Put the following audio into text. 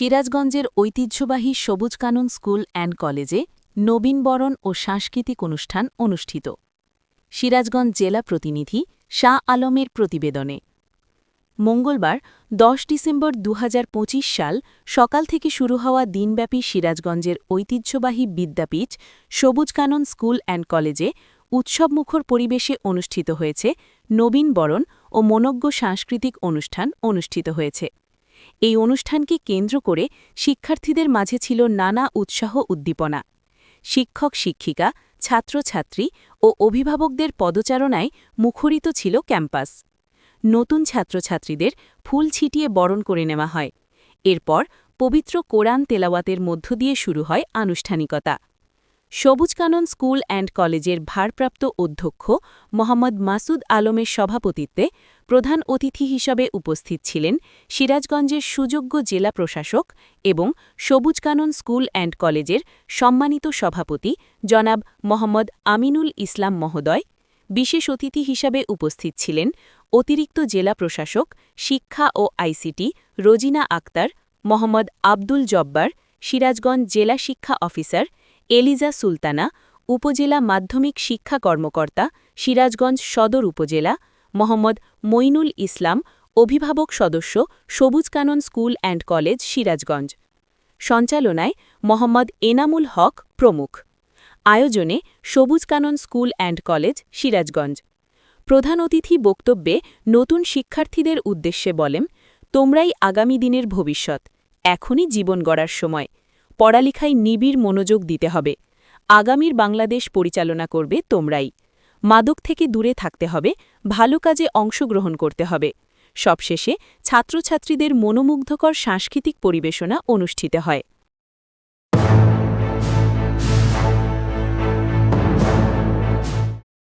সিরাজগঞ্জের ঐতিহ্যবাহী সবুজ কানন স্কুল অ্যান্ড কলেজে নবীনবরণ ও সাংস্কৃতিক অনুষ্ঠান অনুষ্ঠিত। সিরাজগঞ্জ জেলা প্রতিনিধি শাহ আলমের প্রতিবেদনে। মঙ্গলবার, দশ ডিসেম্বর দু হাজার পঁচিশ সাল সকাল থেকে শুরু হওয়া দিনব্যাপী সিরাজগঞ্জের ঐতিহ্যবাহী বিদ্যাপীঠ সবুজ কানন স্কুল অ্যান্ড কলেজে উৎসবমুখর পরিবেশে অনুষ্ঠিত হয়েছে নবীনবরণ ও মনজ্ঞ সাংস্কৃতিক অনুষ্ঠান অনুষ্ঠিত হয়েছে। এই অনুষ্ঠানকে কেন্দ্র করে শিক্ষার্থীদের মাঝে ছিল নানা উৎসাহ উদ্দীপনা। শিক্ষক শিক্ষিকা, ছাত্রছাত্রী ও অভিভাবকদের পদচারণায় মুখরিত ছিল ক্যাম্পাস। নতুন ছাত্রছাত্রীদের ফুল ছিটিয়ে বরণ করে নেওয়া হয়। এরপর পবিত্র কোরআন তেলাওয়াতের মধ্য দিয়ে শুরু হয় আনুষ্ঠানিকতা। সবুজ কানন স্কুল অ্যান্ড কলেজের ভারপ্রাপ্ত অধ্যক্ষ মোহাম্মদ মাসুদ আলমের সভাপতিত্বে প্রধান অতিথি হিসেবে উপস্থিত ছিলেন সিরাজগঞ্জের সুযোগ্য জেলা প্রশাসক এবং সবুজ কানন স্কুল অ্যান্ড কলেজের সম্মানিত সভাপতি জনাব মোহাম্মদ আমিনুল ইসলাম মহোদয়। বিশেষ অতিথি হিসাবে উপস্থিত ছিলেন অতিরিক্ত জেলা প্রশাসক, শিক্ষা ও আইসিটি রোজিনা আক্তার, মোহাম্মদ আব্দুল জব্বার, সিরাজগঞ্জ জেলা শিক্ষা অফিসার এলিজা সুলতানা, উপজেলা মাধ্যমিক শিক্ষা কর্মকর্তা, সিরাজগঞ্জ সদর উপজেলা, মোহাম্মদ মইনুল ইসলাম, অভিভাবক সদস্য, Sabuj Kanan school and college, Sirajganj. সঞ্চালনায় মোহাম্মদ এনামুল হক প্রমুখ। আয়োজনে Sabuj Kanan school and college, Sirajganj. প্রধান অতিথি বক্তব্যে নতুন শিক্ষার্থীদের উদ্দেশ্যে বলেন, তোমরাই আগামী দিনের ভবিষ্যৎ, এখনই জীবন গড়ার সময়। পড়ালেখায় নিবিড় মনোযোগ দিতে হবে। আগামীর বাংলাদেশ পরিচালনা করবে তোমরাই। মাদক থেকে দূরে থাকতে হবে, ভালো কাজে অংশগ্রহণ করতে হবে। সবশেষে ছাত্রছাত্রীদের মনোমুগ্ধকর সাংস্কৃতিক পরিবেশনা অনুষ্ঠিত হয়।